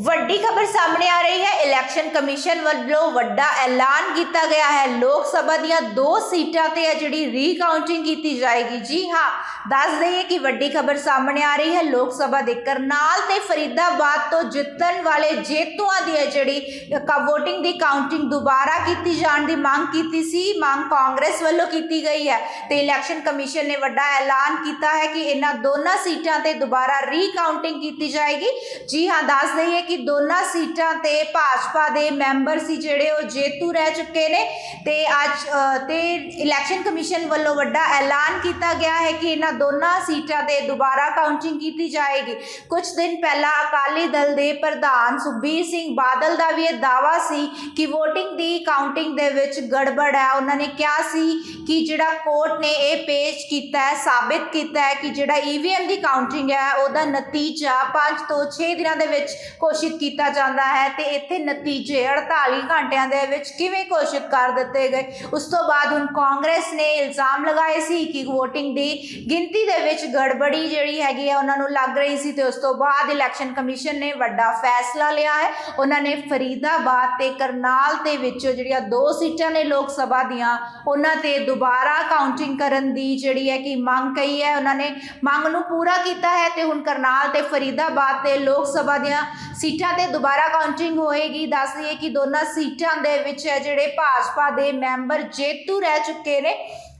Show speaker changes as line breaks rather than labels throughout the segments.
ਵੱਡੀ ਖਬਰ ਸਾਹਮਣੇ ਆ ਰਹੀ ਹੈ। ਇਲੈਕਸ਼ਨ ਕਮਿਸ਼ਨ ਵੱਲੋਂ ਵੱਡਾ ਐਲਾਨ ਕੀਤਾ ਗਿਆ ਹੈ। ਲੋਕ ਸਭਾ ਦੀਆਂ ਦੋ ਸੀਟਾਂ ਤੇ ਹੈ ਜਿਹੜੀ ਰੀਕਾਊਂਟਿੰਗ ਕੀਤੀ ਜਾਏਗੀ। ਜੀ ਹਾਂ, ਦੱਸ ਦਈਏ ਕਿ ਵੱਡੀ ਖਬਰ ਸਾਹਮਣੇ ਆ ਰਹੀ ਹੈ। ਲੋਕ ਸਭਾ ਦੇ ਕਰਨਾਲ ਤੇ ਫਰੀਦਾਬਾਦ ਤੋਂ ਜਿੱਤਣ ਵਾਲੇ ਜੇਤੂਆਂ ਦੀ ਹੈ ਜਿਹੜੀ ਵੋਟਿੰਗ ਦੀ ਕਾਊਂਟਿੰਗ ਦੁਬਾਰਾ ਕੀਤੀ ਜਾਣ ਦੀ ਮੰਗ ਕੀਤੀ ਸੀ। ਮੰਗ ਕਾਂਗਰਸ ਵੱਲੋਂ ਕੀਤੀ ਗਈ ਹੈ। ਤੇ ਇਲੈਕਸ਼ਨ ਕਮਿਸ਼ਨ ਨੇ ਵੱਡਾ ਐਲਾਨ ਕੀਤਾ ਹੈ ਕਿ ਇਹਨਾਂ ਦੋਨਾਂ ਸੀਟਾਂ ਤੇ ਦੁਬਾਰਾ ਰੀਕਾਊਂਟਿੰਗ ਕੀਤੀ ਜਾਏਗੀ। ਜੀ ਹਾਂ, ਦੱਸ ਦਈਏ ਕਿ ਦੋਨਾਂ ਸੀਟਾਂ ਤੇ ਭਾਜਪਾ ਦੇ ਮੈਂਬਰ ਸੀ ਜਿਹੜੇ ਉਹ ਜੇਤੂ ਰਹਿ ਚੁੱਕੇ ਨੇ ਤੇ ਅੱਜ ਅ, ਤੇ ਇਲੈਕਸ਼ਨ ਕਮਿਸ਼ਨ ਵੱਲੋਂ ਵੱਡਾ ਐਲਾਨ ਕੀਤਾ ਗਿਆ ਹੈ ਕਿ ਇਹਨਾਂ ਦੋਨਾਂ ਸੀਟਾਂ ਤੇ ਦੁਬਾਰਾ ਕਾਊਂਟਿੰਗ ਕੀਤੀ ਜਾਏਗੀ। ਕੁਝ ਦਿਨ ਪਹਿਲਾਂ ਅਕਾਲੀ ਦਲ ਦੇ ਪ੍ਰਧਾਨ ਸੁਖਬੀਰ ਸਿੰਘ ਬਾਦਲ ਦਾ ਵੀ ਇਹ ਦਾਵਾ ਸੀ ਕਿ VOTING ਦੀ ਕਾਊਂਟਿੰਗ ਦੇ ਵਿੱਚ ਗੜਬੜ ਹੈ। ਉਹਨਾਂ ਨੇ ਕਿਹਾ ਸੀ ਕਿ ਜਿਹੜਾ ਕੋਰਟ ਨੇ ਇਹ ਪੇਸ਼ ਕੀਤਾ ਹੈ ਸਾਬਿਤ ਕੀਤਾ ਹੈ ਕਿ ਜਿਹੜਾ EVM ਦੀ ਕਾਊਂਟਿੰਗ ਹੈ ਉਹਦਾ ਨਤੀਜਾ 5 ਤੋਂ 6 ਦਿਨਾਂ ਦੇ ਵਿੱਚ ਘੋਸ਼ਿਤ ਘੋਸ਼ਿਤ ਕੀਤਾ ਜਾਂਦਾ ਹੈ ਤੇ ਇੱਥੇ ਨਤੀਜੇ 48 ਘੰਟਿਆਂ ਦੇ ਵਿੱਚ ਕਿਵੇਂ ਘੋਸ਼ਿਤ ਕਰ ਦਿੱਤੇ ਗਏ? ਉਸ ਤੋਂ ਬਾਅਦ ਹੁਣ ਕਾਂਗਰਸ ਨੇ ਇਲਜ਼ਾਮ ਲਗਾਏ ਸੀ ਕਿ VOTING ਦੀ ਗਿਣਤੀ ਦੇ ਵਿੱਚ ਗੜਬੜੀ ਜਿਹੜੀ ਹੈਗੀ ਹੈ ਉਹਨਾਂ ਨੂੰ ਲੱਗ ਰਹੀ ਸੀ ਤੇ ਉਸ ਤੋਂ ਬਾਅਦ ਇਲੈਕਸ਼ਨ ਕਮਿਸ਼ਨ ਨੇ ਵੱਡਾ ਫੈਸਲਾ ਲਿਆ ਹੈ। ਉਹਨਾਂ ਨੇ ਫਰੀਦਾਬਾਦ ਤੇ ਕਰਨਾਲ ਦੇ ਵਿੱਚ ਜਿਹੜੀਆਂ ਦੋ ਸੀਟਾਂ ਨੇ ਲੋਕ ਸਭਾ ਦੀਆਂ, ਉਹਨਾਂ ਤੇ ਦੁਬਾਰਾ ਕਾਊਂਟਿੰਗ ਕਰਨ ਦੀ ਜਿਹੜੀ ਹੈ ਕਿ ਮੰਗ ਕਹੀ ਹੈ। ਉਹਨਾਂ ਨੇ ਮੰਗ ਨੂੰ ਪੂਰਾ ਕੀਤਾ ਹੈ ਤੇ ਹੁਣ ਕਰਨਾਲ ਤੇ ਫਰੀਦਾਬਾਦ ਤੇ ਲੋਕ ਸਭਾ ਦੀਆਂ ਸੀਟਾਂ ਤੇ ਦੁਬਾਰਾ ਕਾਊਂਟਿੰਗ ਹੋਏਗੀ। ਦੱਸ ਦਈਏ ਕਿ ਦੋਨਾਂ ਸੀਟਾਂ ਦੇ ਵਿੱਚ ਹੈ ਜਿਹੜੇ ਭਾਜਪਾ ਦੇ ਮੈਂਬਰ ਜੇਤੂ ਰਹਿ ਚੁੱਕੇ ਨੇ।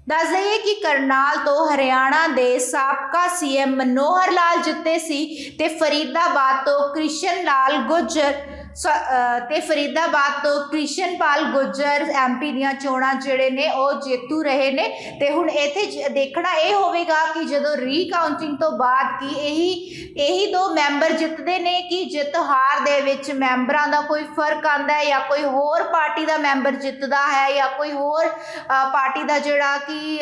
ਦੱਸ ਦਈਏ ਕਿ ਕਰਨਾਲ ਤੋਂ ਹਰਿਆਣਾ ਦੇ ਸਾਬਕਾ ਸੀਐਮ ਮਨੋਹਰ ਲਾਲ ਜਿੱਤੇ ਸੀ ਤੇ ਫਰੀਦਾਬਾਦ ਤੋਂ ਕ੍ਰਿਸ਼ਨ ਲਾਲ ਗੁੱਜਰ ਤੇ ਫਰੀਦਾਬਾਦ ਤੋਂ ਕ੍ਰਿਸ਼ਨਪਾਲ ਗੁੱਜਰ ਐਮਪੀ ਦੀਆਂ ਚੋਣਾਂ ਜਿਹੜੇ ਨੇ, ਉਹ ਜੇਤੂ ਰਹੇ ਨੇ। ਤੇ ਹੁਣ ਇੱਥੇ ਦੇਖਣਾ ਇਹ ਹੋਵੇਗਾ ਕਿ ਜਦੋਂ ਰੀਕਾਊਂਟਿੰਗ ਤੋਂ ਬਾਅਦ ਕੀ ਇਹੀ ਇਹੀ ਦੋ ਮੈਂਬਰ ਜਿੱਤਦੇ ਨੇ ਕਿ ਜਿੱਤ ਹਾਰ ਦੇ ਵਿੱਚ ਮੈਂਬਰਾਂ ਦਾ ਕੋਈ ਫ਼ਰਕ ਆਂਦਾ ਹੈ ਜਾਂ ਕੋਈ ਹੋਰ ਪਾਰਟੀ ਦਾ ਮੈਂਬਰ ਜਿੱਤਦਾ ਹੈ ਜਾਂ ਕੋਈ ਹੋਰ ਪਾਰਟੀ ਦਾ ਜਿਹੜਾ ਕਿ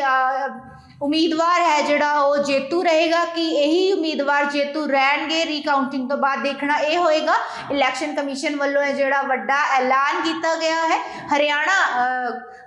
ਉਮੀਦਵਾਰ ਹੈ ਜਿਹੜਾ ਉਹ ਜੇਤੂ ਰਹੇਗਾ ਕਿ ਇਹੀ ਉਮੀਦਵਾਰ ਜੇਤੂ ਰਹਿਣਗੇ ਰੀਕਾਊਂਟਿੰਗ ਤੋਂ ਬਾਅਦ ਦੇਖਣਾ ਇਹ ਹੋਏਗਾ। ਇਲੈਕਸ਼ਨ ਕਮਿਸ਼ਨ ਵੱਲੋਂ ਇਹ ਜਿਹੜਾ ਵੱਡਾ ਐਲਾਨ ਕੀਤਾ ਗਿਆ ਹੈ। ਹਰਿਆਣਾ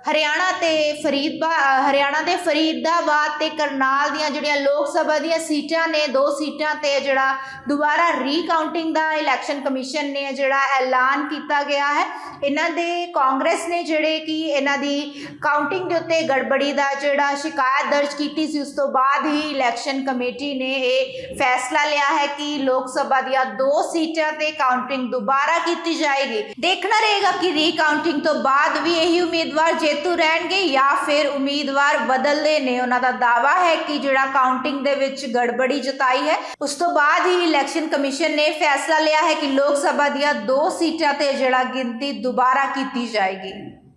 ਹਰਿਆਣਾ ਤੇ ਫਰੀਦਬਾ ਹਰਿਆਣਾ ਦੇ ਫਰੀਦਾਬਾਦ ਤੇ ਕਰਨਾਲ ਦੀਆਂ ਜਿਹੜੀਆਂ ਲੋਕ ਸਭਾ ਦੀਆਂ ਸੀਟਾਂ ਨੇ, ਦੋ ਸੀਟਾਂ ਤੇ ਜਿਹੜਾ ਦੁਬਾਰਾ ਰੀਕਾਊਂਟਿੰਗ ਦਾ ਇਲੈਕਸ਼ਨ ਕਮਿਸ਼ਨ ਨੇ ਜਿਹੜਾ ਐਲਾਨ ਕੀਤਾ ਗਿਆ ਹੈ। ਇਹਨਾਂ ਦੇ ਕਾਂਗਰਸ ਨੇ ਜਿਹੜੇ ਕਿ ਇਹਨਾਂ ਦੀ ਕਾਊਂਟਿੰਗ ਦੇ ਉੱਤੇ ਗੜਬੜੀ ਦਾ ਜਿਹੜਾ ਸ਼ਿਕਾਇਤ ਦਰਜ ਕੀਤੀ ਸੀ, ਉਸ ਤੋਂ ਬਾਅਦ ਹੀ ਇਲੈਕਸ਼ਨ ਕਮੇਟੀ ਨੇ ਇਹ ਫੈਸਲਾ ਲਿਆ ਹੈ ਕਿ ਲੋਕ ਸਭਾ ਦੀਆਂ ਦੋ ਸੀਟਾਂ ਤੇ ਕਾਊਂਟਿੰਗ ਦੁਬਾਰਾ ਕੀਤੀ ਜਾਏਗੀ। ਦੇਖਣਾ ਰਹੇਗਾ ਕਿ ਰੀਕਾਊਂਟਿੰਗ ਤੋਂ ਬਾਅਦ ਵੀ ਇਹੀ ਉਮੀਦਵਾਰ ਜੇਤੂ ਰਹਿਣਗੇ ਜਾਂ ਫਿਰ ਉਮੀਦਵਾਰ ਬਦਲਦੇ ਨੇ। ਉਹਨਾਂ ਦਾ ਦਾਵਾ ਹੈ ਕਿ ਜਿਹੜਾ ਕਾਊਂਟਿੰਗ ਦੇ ਵਿੱਚ ਗੜਬੜੀ ਜਤਾਈ ਹੈ, ਉਸ ਤੋਂ ਬਾਅਦ ਹੀ ਇਲੈਕਸ਼ਨ ਕਮਿਸ਼ਨ ਨੇ ਫੈਸਲਾ ਲਿਆ ਹੈ ਕਿ ਲੋਕ ਸਭਾ ਦੀਆਂ ਦੋ ਸੀਟਾਂ ਤੇ ਜਿਹੜਾ ਗਿਣਤੀ ਦੁਬਾਰਾ ਕੀਤੀ ਜਾਏਗੀ।